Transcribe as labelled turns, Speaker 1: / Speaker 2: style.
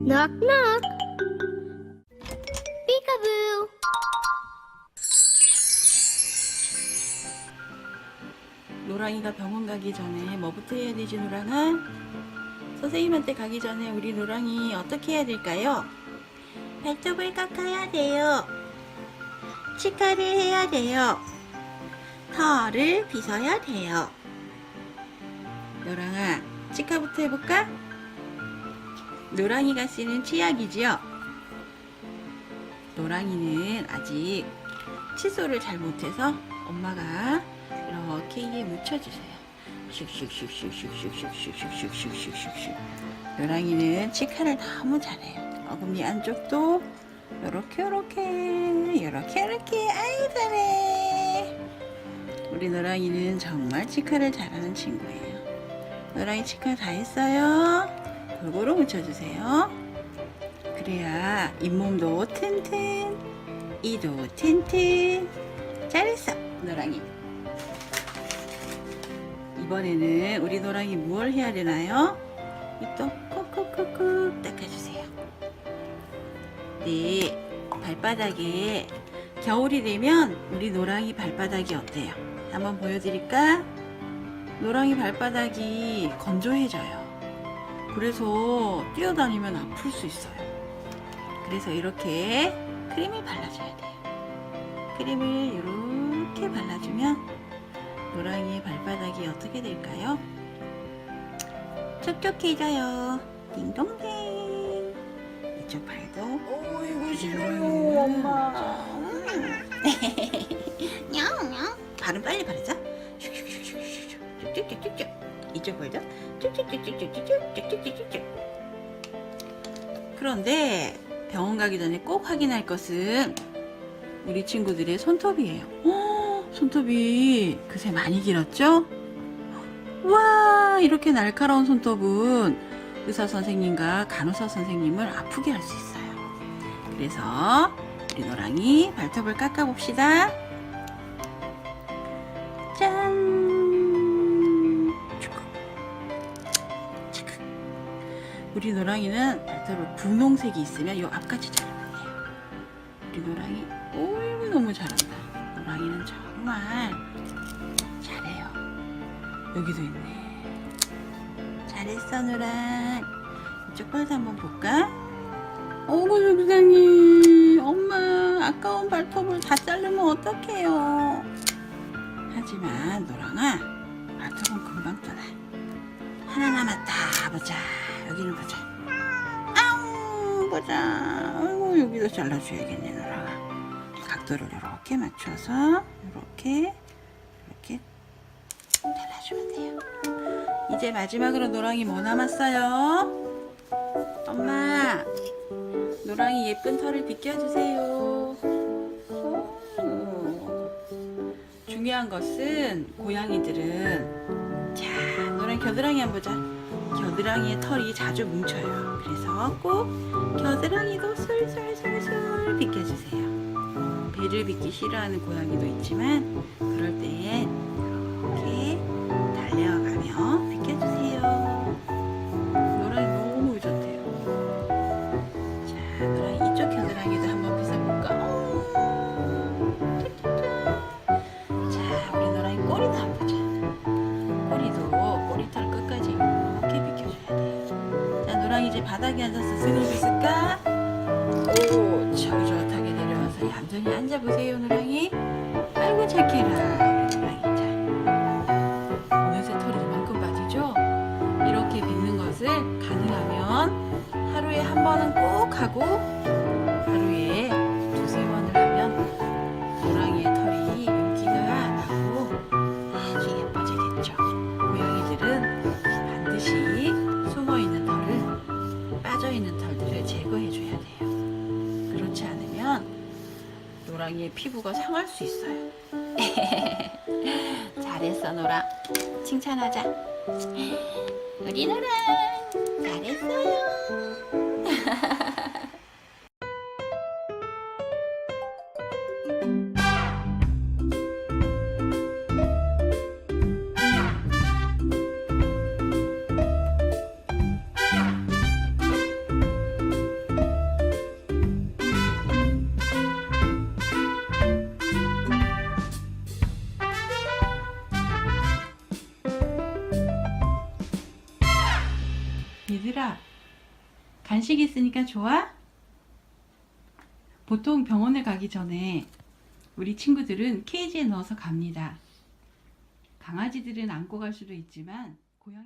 Speaker 1: Knock knock. Peekaboo.
Speaker 2: 노랑이가 병원 가기 전에 뭐부터 해야 되지 노랑아? 선생님한테 가기 전에 우리 노랑이 어떻게 해야 될까요? 발톱을 깎아야 돼요. 치카를 해야 돼요. 털을 빗어야 돼요. 노랑아, 치카부터 해볼까? 노랑이가 쓰는 치약이지요. 노랑이는 아직 칫솔을 잘 못해서 엄마가 이렇게 이에 묻혀주세요. 슉슉슉슉슉슉슉슉슉슉슉슉슉슉. 노랑이는 치카를 너무 잘해요. 어금니 안쪽도 요렇게 요렇게 요렇게 요렇게 아이 잘해. 우리 노랑이는 정말 치카를 잘하는 친구예요. 노랑이 치카 다 했어요. 골고루 묻혀주세요. 그래야 잇몸도 튼튼, 이도 튼튼. 잘했어, 노랑이. 이번에는 우리 노랑이 무얼 해야 되나요? 입도 콕콕콕콕 닦아주세요. 네, 발바닥에 겨울이 되면 우리 노랑이 발바닥이 어때요? 한번 보여드릴까? 노랑이 발바닥이 건조해져요. 그래서 뛰어다니면 아플 수 있어요. 그래서 이렇게 크림을 발라줘야 돼요. 크림을 이렇게 발라주면 노랑이의 발바닥이 어떻게 될까요? 촉촉해져요. 딩동댕. 이쪽 발도. 어이구 싫어요, 엄마. 냥 냥. 발은 빨리 바르자. 쭉쭉쭉쭉쭉. 이쪽 발도. 그런데 병원 가기 전에 꼭 확인할 것은 우리 친구들의 손톱이에요. 오, 손톱이 그새 많이 길었죠? 와, 이렇게 날카로운 손톱은 의사 선생님과 간호사 선생님을 아프게 할 수 있어요. 그래서 우리 노랑이 발톱을 깎아 봅시다. 짠! 우리 노랑이는 발톱을 분홍색이 있으면 요 앞까지 잘라내요. 우리 노랑이, 오이구 너무 잘한다. 노랑이는 정말 잘해요. 여기도 있네. 잘했어, 노랑. 이쪽 발도 한번 볼까? 어구, 조기장님. 엄마, 아까운 발톱을 다 자르면 어떡해요. 하지만, 노랑아, 발톱은 금방 떠나. 하나 남았다. 보자. 여기를 보자. 아우, 보자. 아이고, 여기도 잘라줘야겠네, 노랑아. 각도를 이렇게 맞춰서, 이렇게, 이렇게 잘라주면 돼요. 이제 마지막으로 노랑이 뭐 남았어요? 엄마, 노랑이 예쁜 털을 빗겨주세요. 오. 중요한 것은 고양이들은 자, 노랑 겨드랑이 한번 보자. 겨드랑이의 털이 자주 뭉쳐요. 그래서 꼭 겨드랑이도 솔솔솔솔 빗겨주세요. 배를 빗기 싫어하는 고양이도 있지만 그럴 땐 이렇게 달려가며 비켜주세요. 바닥에 앉아서 등을 빗을까? 오, 저기저기하게 내려와서 얌전히 앉아보세요, 노랑이. 아이고, 착해라. 우리 노랑이. 자, 어느새 털이 이만큼 빠지죠? 이렇게 빗는 것을 가능하면 하루에 한 번은 꼭 하고 하루에 피부가 상할 수 있어요. 잘했어 노랑 칭찬하자. 우리 노랑 잘했어요 간식 있으니까 좋아? 보통 병원에 가기 전에 우리 친구들은 케이지에 넣어서 갑니다. 강아지들은 안고 갈 수도 있지만